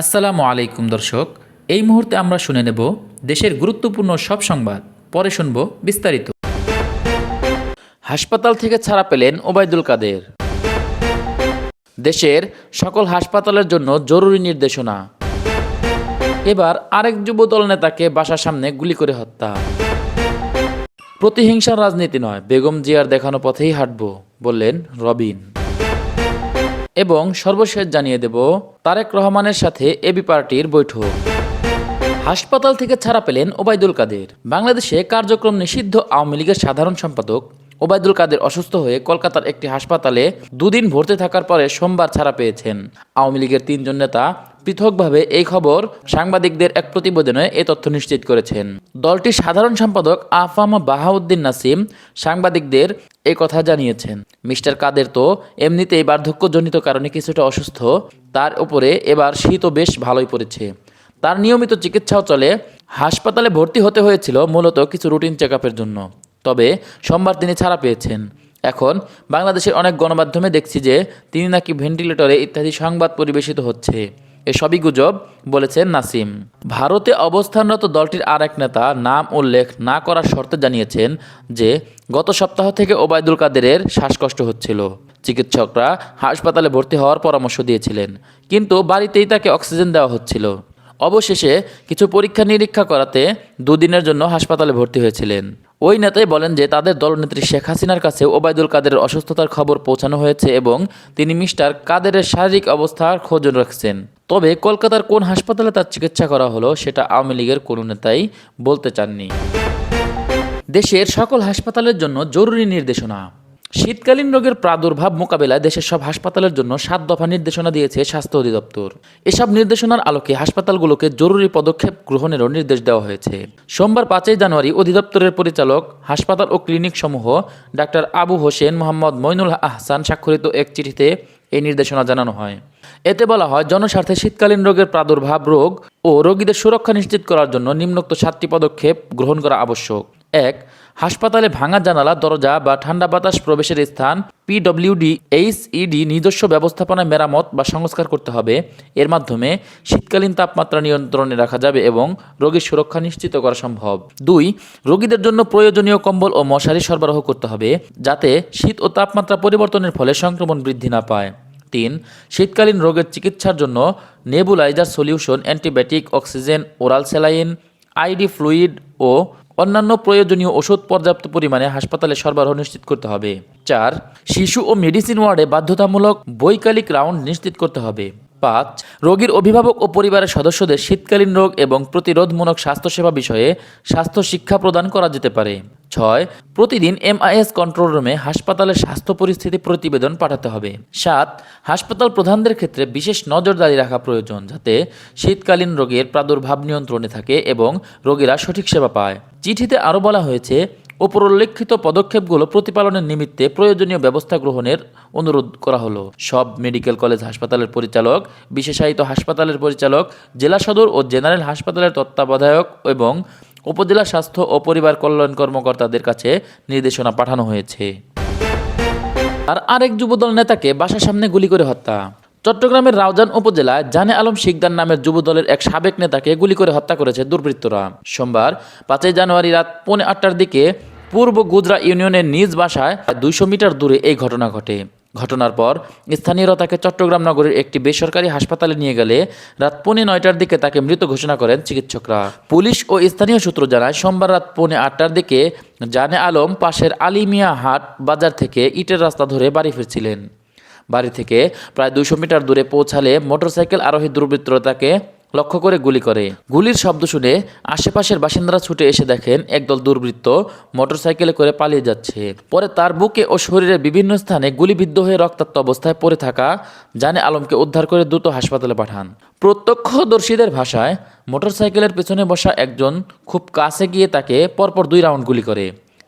আসসালামু আলাইকুম, দর্শক। এই মুহূর্তে আমরা শুনে নেব দেশের গুরুত্বপূর্ণ সব সংবাদ। পরে শুনব বিস্তারিত। হাসপাতাল থেকে ছাড়া পেলেন ওবায়দুল কাদের। দেশের সকল হাসপাতালের জন্য জরুরি নির্দেশনা। এবার আরেক যুবদল নেতাকে বাসার সামনে গুলি করে হত্যা। প্রতিহিংসার রাজনীতি নয়, বেগম জিয়ার দেখানো পথেই হাঁটব, বললেন রবিন। এবং সর্বশেষ জানিয়ে দেব, তারেক রহমানের সাথে এবি পার্টির বৈঠক। হাসপাতাল থেকে ছাড়া পেলেন ওবায়দুল কাদের। বাংলাদেশে কার্যক্রম নিষিদ্ধ আওয়ামী লীগের সাধারণ সম্পাদক ওবায়দুল কাদের অসুস্থ হয়ে কলকাতার একটি হাসপাতালে দুদিন ভর্তি থাকার পরে সোমবার ছাড়া পেয়েছেন। আওয়ামী লীগের তিনজন নেতা পৃথকভাবে এই খবর সাংবাদিকদের এক প্রতিবেদনে এ তথ্য নিশ্চিত করেছেন। দলটির সাধারণ সম্পাদক আফাম বাহাউদ্দিন নাসিম সাংবাদিকদের এই কথা জানিয়েছেন। মিস্টার কাদের তো এমনিতেই বার্ধক্যজনিত কারণে কিছুটা অসুস্থ। তার উপরে এবার শীতও বেশ ভালোই পড়েছে। তার নিয়মিত চিকিৎসাও চলে। হাসপাতালে ভর্তি হতে হয়েছিল মূলত কিছু রুটিন চেক জন্য। তবে সোমবার তিনি ছাড়া পেয়েছেন। এখন বাংলাদেশের অনেক গণমাধ্যমে দেখছি যে তিনি নাকি ভেন্টিলেটরে ইত্যাদি সংবাদ পরিবেশিত হচ্ছে। এসবই গুজব বলেছেন নাসিম। ভারতে অবস্থানরত দলটির আর এক নেতা নাম উল্লেখ না করার শর্তে জানিয়েছেন যে, গত সপ্তাহ থেকে ওবায়দুল কাদেরের শ্বাসকষ্ট হচ্ছিল। চিকিৎসকরা হাসপাতালে ভর্তি হওয়ার পরামর্শ দিয়েছিলেন, কিন্তু বাড়িতেই তাকে অক্সিজেন দেওয়া হচ্ছিল। অবশেষে কিছু পরীক্ষা নিরীক্ষা করাতে দুদিনের জন্য হাসপাতালে ভর্তি হয়েছিলেন। ওই নেতাই বলেন যে তাদের দলনেত্রী শেখ হাসিনার কাছে ওবায়দুল কাদেরের অসুস্থতার খবর পৌঁছানো হয়েছে এবং তিনি মিস্টার কাদেরের শারীরিক অবস্থার খোঁজ রাখছেন। তবে কলকাতার কোন হাসপাতালে তার চিকিৎসা করা হলো সেটা আওয়ামী লীগের কোনো নেতাই বলতে চাননি। দেশের সকল হাসপাতালের জন্য জরুরি নির্দেশনা। শীতকালীন রোগের প্রাদুর্ভাব মোকাবেলায় দেশের সব হাসপাতালের জন্য সাত দফা নির্দেশনা দিয়েছে স্বাস্থ্য অধিদপ্তর। এসব নির্দেশনার আলোকে হাসপাতালগুলোকে জরুরি পদক্ষেপ গ্রহণেরও নির্দেশ দেওয়া হয়েছে। সোমবার পাঁচই জানুয়ারি অধিদপ্তরের পরিচালক, হাসপাতাল ও ক্লিনিক সমূহ ডাক্তার আবু হোসেন মোহাম্মদ মইনুল আহসান স্বাক্ষরিত এক চিঠিতে এই নির্দেশনা জানানো হয়। এতে বলা হয়, জনস্বার্থে শীতকালীন রোগের প্রাদুর্ভাব রোগ ও রোগীদের সুরক্ষা নিশ্চিত করার জন্য নিম্নোক্ত সাতটি পদক্ষেপ গ্রহণ করা আবশ্যক। এক হাসপাতালে ভাঙা জানালা, দরজা বা ঠান্ডা বাতাস প্রবেশের স্থান পিডব্লিউডি এইচইডি নিজস্ব ব্যবস্থাপনা মেরামত বা সংস্কার করতে হবে। এর মাধ্যমে শীতকালীন তাপমাত্রা নিয়ন্ত্রণে রাখা যাবে এবং রোগীর সুরক্ষা নিশ্চিত করা সম্ভব। দুই, রোগীদের জন্য প্রয়োজনীয় কম্বল ও মশারি সরবরাহ করতে হবে, যাতে শীত ও তাপমাত্রা পরিবর্তনের ফলে সংক্রমণ বৃদ্ধি না পায়। তিন, শীতকালীন রোগের চিকিৎসার জন্য nebuliser solution, antibiotic, oxygen, oral saline, IV fluid ও অন্যান্য প্রয়োজনীয় ওষুধ পর্যাপ্ত পরিমাণে হাসপাতালে সরবরাহ নিশ্চিত করতে হবে। চার, শিশু ও মেডিসিন ওয়ার্ডে বাধ্যতামূলক বৈকালিক রাউন্ড নিশ্চিত করতে হবে। পাঁচ, রোগীর অভিভাবক ও পরিবারের সদস্যদের শীতকালীন রোগ এবং প্রতিরোধমূলক স্বাস্থ্যসেবা বিষয়ে স্বাস্থ্য শিক্ষা প্রদান করা যেতে পারে। ছয়, প্রতিদিন এমআইএস কন্ট্রোল রুমে হাসপাতালের স্বাস্থ্য পরিস্থিতি প্রতিবেদন পাঠাতে হবে। সাত, হাসপাতাল প্রধানদের ক্ষেত্রে বিশেষ নজরদারি রাখা প্রয়োজন যাতে শীতকালীন রোগের প্রাদুর্ভাব নিয়ন্ত্রণে থাকে এবং রোগীরা সঠিক সেবা পায়। চিঠিতে আরও বলা হয়েছে, উপরোল্লেখিত পদক্ষেপগুলো প্রতিপালনের নিমিত্তে প্রয়োজনীয় ব্যবস্থা গ্রহণের অনুরোধ করা হলো। সব মেডিকেল কলেজ হাসপাতালের পরিচালক, বিশেষায়িত হাসপাতালের পরিচালক, জেলা সদর ও জেনারেল হাসপাতালের তত্ত্বাবধায়ক এবং উপজেলা স্বাস্থ্য ও পরিবার কল্যাণ কর্মকর্তাদের কাছে নির্দেশনা পাঠানো হয়েছে। আর আরেক যুবদল নেতাকে বাসার সামনে গুলি করে হত্যা। চট্টগ্রামের রাউজান উপজেলায় জানে আলম শিকদার নামের যুব দলের এক সাবেক নেতাকে গুলি করে হত্যা করেছে দুর্বৃত্তরা। সোমবার পাঁচই জানুয়ারি রাত পৌনে আটটার দিকে পূর্ব গুজরা ইউনিয়নের নিজ বাসায় দুইশো মিটার দূরে এই ঘটনা ঘটে। ঘটনার পর স্থানীয়রা তাকে চট্টগ্রাম নগরের একটি বেসরকারি হাসপাতালে নিয়ে গেলে রাত পৌনে নয়টার দিকে তাকে মৃত ঘোষণা করেন চিকিৎসকরা। পুলিশ ও স্থানীয় সূত্র জানায়, সোমবার রাত পৌনে আটটার দিকে জানে আলম পাশের আলিমিয়া হাট বাজার থেকে ইটের রাস্তা ধরে বাড়ি ফিরছিলেন। বাড়ি থেকে প্রায় দুশো মিটার দূরে পৌঁছালে মোটরসাইকেল আরোহী দুর্বৃত্তরা তাকে লক্ষ্য করে গুলি করে। গুলির শব্দ শুনে আশেপাশের বাসিন্দারা ছুটে এসে দেখেন একদল দুর্বৃত্ত মোটরসাইকেলে করে পালিয়ে যাচ্ছে। পরে তার বুকে ও শরীরের বিভিন্ন স্থানে গুলিবিদ্ধ হয়ে রক্তাক্ত অবস্থায় পড়ে থাকা জানে আলমকে উদ্ধার করে দ্রুত হাসপাতালে পাঠান। প্রত্যক্ষদর্শীদের ভাষায় মোটরসাইকেলের পেছনে বসা একজন খুব কাছে গিয়ে তাকে পরপর দুই রাউন্ড গুলি করে।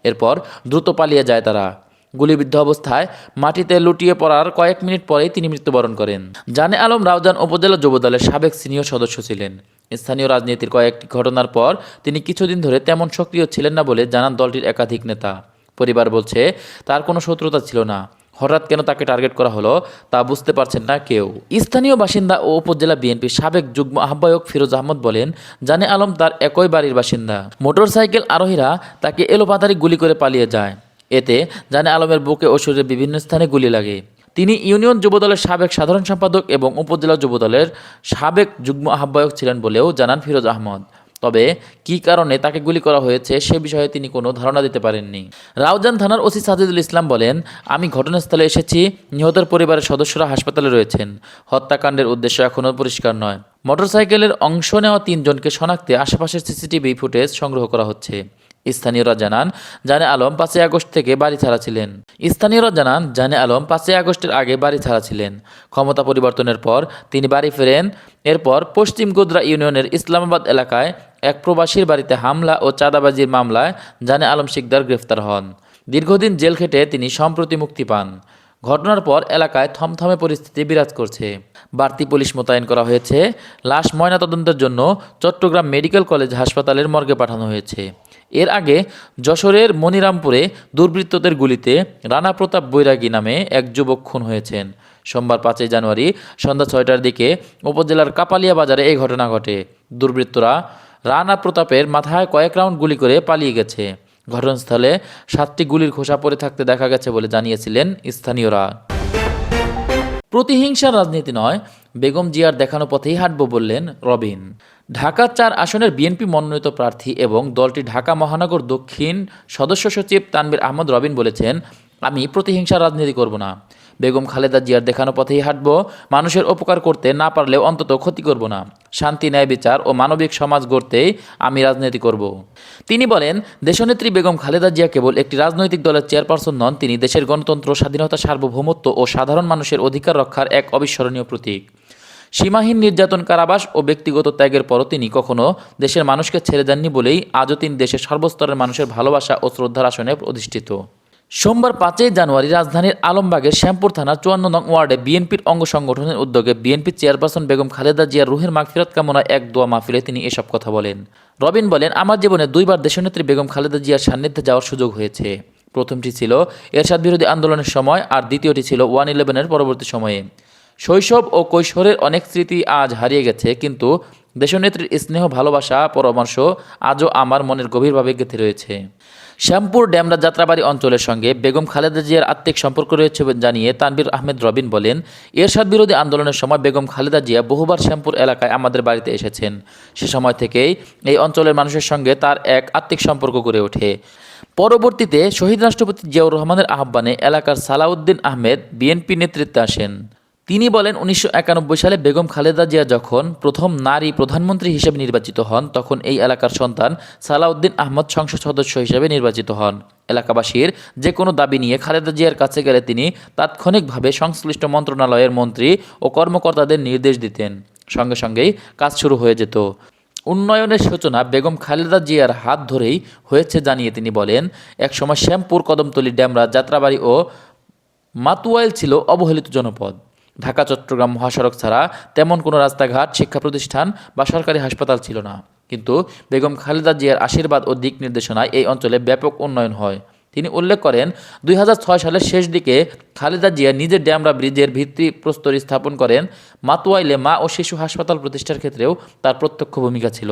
এরপর দ্রুত পালিয়ে যায় তারা। গুলিবিদ্ধ অবস্থায় মাটিতে লুটিয়ে পড়ার কয়েক মিনিট পরেই তিনি মৃত্যুবরণ করেন। জানে আলম রাউজান উপজেলা যুবদলের সাবেক সিনিয়র সদস্য ছিলেন। স্থানীয় রাজনীতির কয়েকটি ঘটনার পর তিনি কিছুদিন ধরে তেমন সক্রিয় ছিলেন না বলে জানান দলটির একাধিক নেতা। পরিবার বলছে, তার কোনো শত্রুতা ছিল না। হঠাৎ কেন তাকে টার্গেট করা হলো তা বুঝতে পারছেন না কেউ। স্থানীয় বাসিন্দা ও উপজেলা বিএনপির সাবেক যুগ্ম আহ্বায়ক ফিরোজ আহমদ বলেন, জানে আলম তার একই বাড়ির বাসিন্দা। মোটরসাইকেল আরোহীরা তাকে এলোপাতারি গুলি করে পালিয়ে যায়। এতে জানে আলমের বুকে ও শরীরে বিভিন্ন স্থানে গুলি লাগে। তিনি ইউনিয়ন যুবদলের সাবেক সাধারণ সম্পাদক এবং উপজেলা যুবদলের সাবেক যুগ্ম আহ্বায়ক ছিলেন বলেও জানান ফিরোজ আহমদ। তবে কী কারণে তাকে গুলি করা হয়েছে সে বিষয়ে তিনি কোনো ধারণা দিতে পারেননি। রাউজান থানার ওসি সাজিদুল ইসলাম বলেন, আমি ঘটনাস্থলে এসেছি, নিহতের পরিবারের সদস্যরা হাসপাতালে রয়েছেন। হত্যাকাণ্ডের উদ্দেশ্য এখনও পরিষ্কার নয়। মোটরসাইকেলের অংশ নেওয়া তিনজনকে শনাক্তে আশেপাশের সিসিটিভি ফুটেজ সংগ্রহ করা হচ্ছে। স্থানীয়রা জানান, জানে আলম পাঁচই আগস্ট থেকে বাড়ি ছাড়া ছিলেন। স্থানীয়রা জানান, জানে আলম পাঁচই আগস্টের আগে বাড়ি ছাড়া ছিলেন। ক্ষমতা পরিবর্তনের পর তিনি বাড়ি ফেরেন। এরপর পশ্চিম গোদরা ইউনিয়নের ইসলামাবাদ এলাকায় এক প্রবাসীর বাড়িতে হামলা ও চাঁদাবাজির মামলায় জানে আলম শিকদার গ্রেফতার হন। দীর্ঘদিন জেল খেটে তিনি সম্প্রতি মুক্তি পান। ঘটনার পর এলাকায় থমথমে পরিস্থিতি বিরাজ করছে। বাড়তি পুলিশ মোতায়েন করা হয়েছে। লাশ ময়নাতদন্তের জন্য চট্টগ্রাম মেডিকেল কলেজ হাসপাতালের মর্গে পাঠানো হয়েছে। এর আগে যশোরের মনিরামপুরে দুর্বৃত্তদের গুলিতে রানা প্রতাপ বৈরাগী নামে এক যুবক খুন হয়েছেন। সোমবার পাঁচই জানুয়ারি সন্ধ্যা ছয়টার দিকে উপজেলার কাপালিয়া বাজারে এই ঘটনা ঘটে। দুর্বৃত্তরা রানা প্রতাপের মাথায় কয়েক রাউন্ড গুলি করে পালিয়ে গেছে। ঘটনাস্থলে সাতটি গুলির খোসা পড়ে থাকতে দেখা গেছে বলে জানিয়েছিলেন স্থানীয়রা। প্রতিহিংসার রাজনীতি নয়, বেগম জিয়ার দেখানো পথেই হাঁটব বললেন রবিন। ঢাকা চার আসনের বিএনপি মনোনীত প্রার্থী এবং দলটি ঢাকা মহানগর দক্ষিণ সদস্য সচিব তানবির আহমদ রবিন বলেছেন, আমি প্রতিহিংসার রাজনীতি করব না। বেগম খালেদা জিয়ার দেখানো পথেই হাঁটব। মানুষের উপকার করতে না পারলেও অন্তত ক্ষতি করব না। শান্তি, ন্যায়, বিচার ও মানবিক সমাজ গড়তেই আমি রাজনীতি করব। তিনি বলেন, দেশনেত্রী বেগম খালেদা জিয়া কেবল একটি রাজনৈতিক দলের চেয়ারপারসন নন, তিনি দেশের গণতন্ত্র, স্বাধীনতা, সার্বভৌমত্ব ও সাধারণ মানুষের অধিকার রক্ষার এক অবিস্মরণীয় প্রতীক। সীমাহীন নির্যাতন কারাবাস ও ব্যক্তিগত ত্যাগের পরও তিনি কখনো দেশের মানুষকে ছেড়ে দেননি বলেই আজও তিনি দেশের সর্বস্তরের মানুষের ভালোবাসা ও শ্রদ্ধার আসনে অধিষ্ঠিত সোমবার পাঁচই জানুয়ারি রাজধানীর আলমবাগের শ্যামপুর থানার চুয়ান্ন নং ওয়ার্ডে বিএনপির অঙ্গ সংগঠনের উদ্যোগে বিএনপির চেয়ারপারসন বেগম খালেদা জিয়ার রুহের মাগফিরাত কামনায় এক দোয়া মাহফিলে তিনি এসব কথা বলেন। রবিন বলেন, আমার জীবনে দুইবার দেশনেত্রী বেগম খালেদা জিয়ার সান্নিধ্যে যাওয়ার সুযোগ হয়েছে। প্রথমটি ছিল এরশাদ বিরোধী আন্দোলনের সময় আর দ্বিতীয়টি ছিল ওয়ান ইলেভেনের পরবর্তী সময়ে। শৈশব ও কৈশোরের অনেক স্মৃতি আজ হারিয়ে গেছে, কিন্তু দেশনেত্রীর স্নেহ, ভালোবাসা, পরামর্শ আজও আমার মনের গভীরভাবে গেঁথে রয়েছে। শ্যামপুর ড্যামরা যাত্রাবাড়ি অঞ্চলের সঙ্গে বেগম খালেদা জিয়ার আত্মিক সম্পর্ক রয়েছে জানিয়ে তানবির আহমেদ রবিন বলেন, এরশাদ বিরোধী আন্দোলনের সময় বেগম খালেদা জিয়া বহুবার শ্যামপুর এলাকায় আমাদের বাড়িতে এসেছেন। সে সময় থেকেই এই অঞ্চলের মানুষের সঙ্গে তার এক আত্মিক সম্পর্ক গড়ে ওঠে। পরবর্তীতে শহীদ রাষ্ট্রপতি জিয়াউর রহমানের আহ্বানে এলাকার সালাউদ্দিন আহমেদ বিএনপি নেতৃত্বে আসেন। তিনি বলেন, উনিশশো একানব্বই সালে বেগম খালেদা জিয়া যখন প্রথম নারী প্রধানমন্ত্রী হিসেবে নির্বাচিত হন, তখন এই এলাকার সন্তান সালাউদ্দিন আহমদ সংসদ সদস্য হিসেবে নির্বাচিত হন। এলাকাবাসীর যে কোনো দাবি নিয়ে খালেদা জিয়ার কাছে গেলে তিনি তাৎক্ষণিকভাবে সংশ্লিষ্ট মন্ত্রণালয়ের মন্ত্রী ও কর্মকর্তাদের নির্দেশ দিতেন। সঙ্গে সঙ্গেই কাজ শুরু হয়ে যেত। উন্নয়নের সূচনা বেগম খালেদা জিয়ার হাত ধরেই হয়েছে জানিয়ে তিনি বলেন, একসময় শ্যামপুর কদমতলী ড্যামরা যাত্রাবাড়ি ও মাতুয়াইল ছিল অবহেলিত জনপদ। ঢাকা, চট্টগ্রাম মহাসড়ক ছাড়া তেমন কোনো রাস্তাঘাট শিক্ষা প্রতিষ্ঠান বা সরকারি হাসপাতাল ছিল না। কিন্তু বেগম খালেদা জিয়ার আশীর্বাদ ও দিক নির্দেশনায় এই অঞ্চলে ব্যাপক উন্নয়ন হয়। তিনি উল্লেখ করেন, দুই হাজার ছয় সালের শেষ দিকে খালেদা জিয়া নিজের ড্যামরা ব্রিজের ভিত্তি প্রস্তর স্থাপন করেন। মাতুয়াইলে মা ও শিশু হাসপাতাল প্রতিষ্ঠার ক্ষেত্রেও তার প্রত্যক্ষ ভূমিকা ছিল।